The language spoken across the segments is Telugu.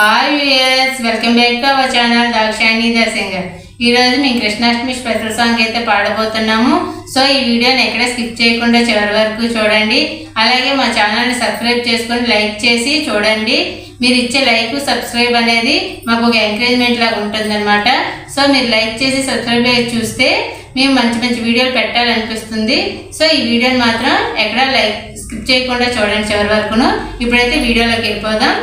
Hi viewers welcome back to our channel Dakshayani ఈ ఈరోజు మేము కృష్ణాష్టమి స్పెషల్ సాంగ్ అయితే పాడబోతున్నాము. సో ఈ వీడియోని ఎక్కడ స్కిప్ చేయకుండా చివరి వరకు చూడండి. అలాగే మా ఛానల్ని సబ్స్క్రైబ్ చేసుకొని లైక్ చేసి చూడండి. మీరు ఇచ్చే లైక్ సబ్స్క్రైబ్ అనేది మాకు ఒక ఎంకరేజ్మెంట్ లాగా ఉంటుందన్నమాట. సో మీరు లైక్ చేసి సబ్స్క్రైబ్ అయ్యి చూస్తే మేము మంచి మంచి వీడియోలు పెట్టాలనిపిస్తుంది. సో ఈ వీడియోని మాత్రం ఎక్కడ లైక్ స్కిప్ చేయకుండా చూడండి చివరి వరకును. ఇప్పుడైతే వీడియోలోకి వెళ్ళిపోదాం.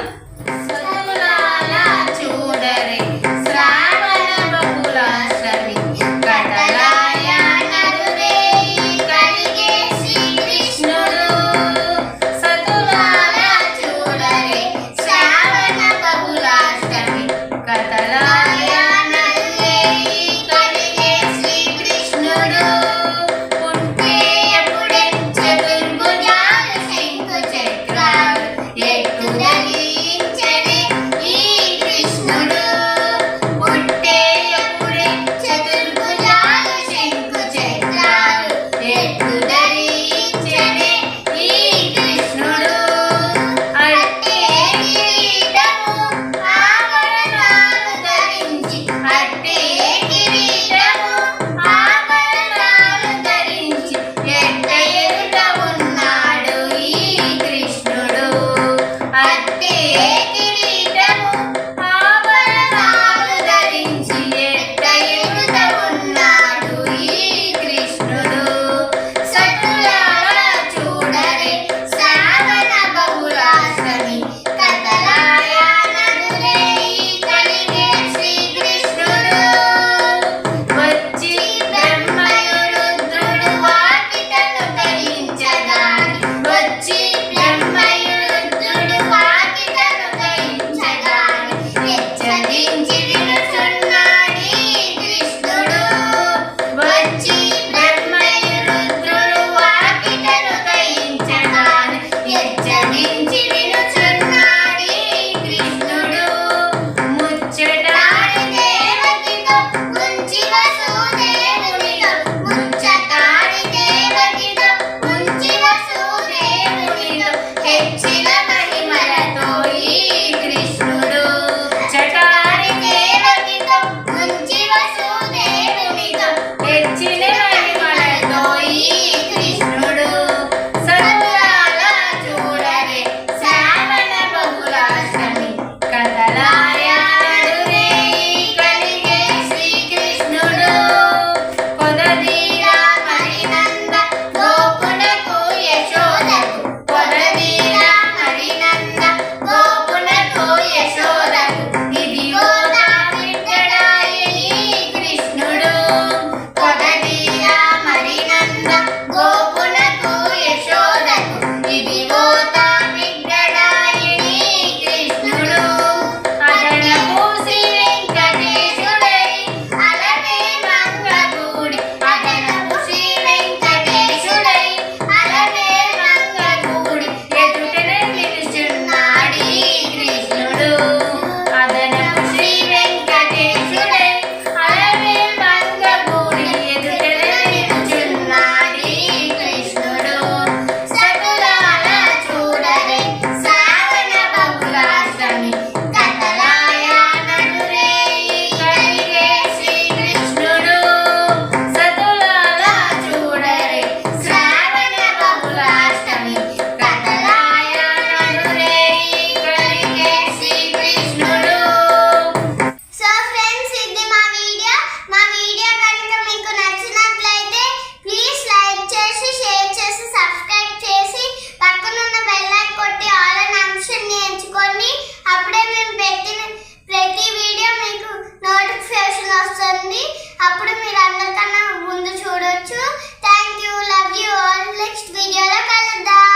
వస్తుంది. అప్పుడు మీరు అందరికన్నా ముందు చూడొచ్చు. Thank you love you all next వీడియోలో కలుద్దాం.